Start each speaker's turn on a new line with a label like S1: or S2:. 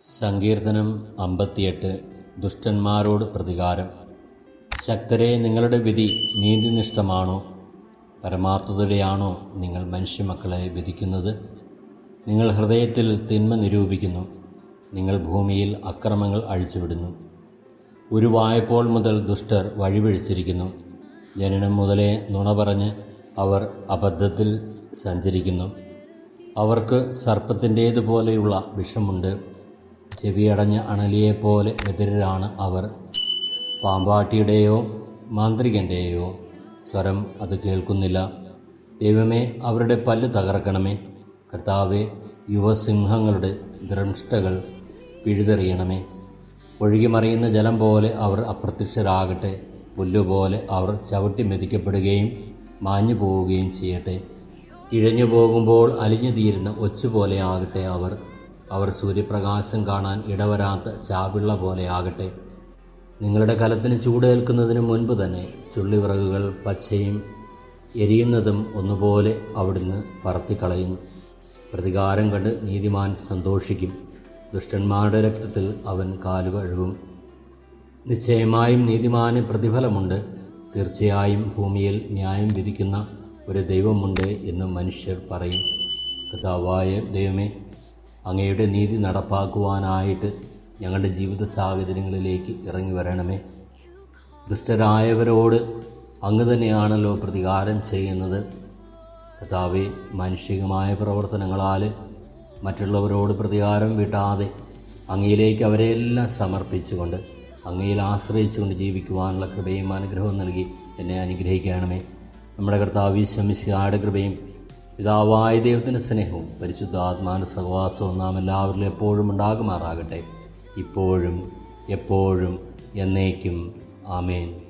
S1: സങ്കീർത്തനം അമ്പത്തിയെട്ട്. ദുഷ്ടന്മാരോട് പ്രതികാരം. ശക്തരെ നിങ്ങളുടെ വിധി നീതിനിഷ്ഠമാണോ? പരമാർത്ഥതയാണോ നിങ്ങൾ മനുഷ്യമക്കളെ വിധിക്കുന്നത്? നിങ്ങൾ ഹൃദയത്തിൽ തിന്മ നിരൂപിക്കുന്നു. നിങ്ങൾ ഭൂമിയിൽ അക്രമങ്ങൾ അഴിച്ചുവിടുന്നു. ഒരു ഉരുവായപ്പോൾ മുതൽ ദുഷ്ടർ വഴിപിഴിച്ചിരിക്കുന്നു ജനനം മുതലേ നുണ പറഞ്ഞ് അവർ അബദ്ധത്തിൽ സഞ്ചരിക്കുന്നു. അവർക്ക് സർപ്പത്തിന്റേതുപോലെയുള്ള വിഷമുണ്ട്. ചെവിയടഞ്ഞ അണലിയെപ്പോലെ ബധിരരാണ് അവർ. പാമ്പാട്ടിയുടെയോ മാന്ത്രികന്റെയോ സ്വരം അത് കേൾക്കുന്നില്ല. ദൈവമേ അവരുടെ പല്ല് തകർക്കണമേ. കർത്താവെ യുവസിംഹങ്ങളുടെ ദ്രംഷ്ടകൾ പിഴുതെറിയണമേ. ഒഴുകിമറിയുന്ന ജലം പോലെ അവർ അപ്രത്യക്ഷരാകട്ടെ. പുല്ലുപോലെ അവർ ചവിട്ടി മെതിക്കപ്പെടുകയും മാഞ്ഞു പോവുകയും ചെയ്യട്ടെ. ഇഴഞ്ഞു പോകുമ്പോൾ അലിഞ്ഞു തീരുന്ന ഒച്ചുപോലെ ആകട്ടെ അവർ. അവർ സൂര്യപ്രകാശം കാണാൻ ഇടവരാത്ത പോലെ ആകട്ടെ. നിങ്ങളുടെ കലത്തിന് ചൂടേൽക്കുന്നതിന് മുൻപ് തന്നെ ചുള്ളിവിറകുകൾ പച്ചയും എരിയുന്നതും ഒന്നുപോലെ അവിടുന്ന് പറത്തിക്കളയുന്നു. പ്രതികാരം കണ്ട് നീതിമാൻ സന്തോഷിക്കും. ദുഷ്ടന്മാരുടെ രക്തത്തിൽ അവൻ കാലുകഴുകും നിശ്ചയമായും നീതിമാന് പ്രതിഫലമുണ്ട്. തീർച്ചയായും ഭൂമിയിൽ ന്യായം വിധിക്കുന്ന ഒരു ദൈവമുണ്ട് എന്ന് മനുഷ്യർ പറയും. കഥാവായ ദൈവമേ അങ്ങയുടെ നീതി നടപ്പാക്കുവാനായിട്ട് ഞങ്ങളുടെ ജീവിത സാഹചര്യങ്ങളിലേക്ക് ഇറങ്ങി വരണമേ. ദുഷ്ടരായവരോട് അങ്ങ് തന്നെയാണല്ലോ പ്രതികാരം ചെയ്യുന്നത്. കർത്താവെ മാനുഷികമായ പ്രവർത്തനങ്ങളാൽ മറ്റുള്ളവരോട് പ്രതികാരം വീട്ടാതെ അങ്ങയിലേക്ക് അവരെയെല്ലാം സമർപ്പിച്ചുകൊണ്ട് അങ്ങയിൽ ആശ്രയിച്ചുകൊണ്ട് ജീവിക്കുവാനുള്ള കൃപയും അനുഗ്രഹവും നൽകി എന്നെ അനുഗ്രഹിക്കണമേ. നമ്മുടെ കർത്താവ് ശമിശിയാടെ കൃപയും പിതാവായ ദൈവത്തിന്റെ സ്നേഹവും പരിശുദ്ധാത്മാവിന്റെ സഹവാസവും നാം എല്ലാവരിലും എപ്പോഴും ഉണ്ടാകുമാറാകട്ടെ. ഇപ്പോഴും എപ്പോഴും എന്നേക്കും. ആമേൻ.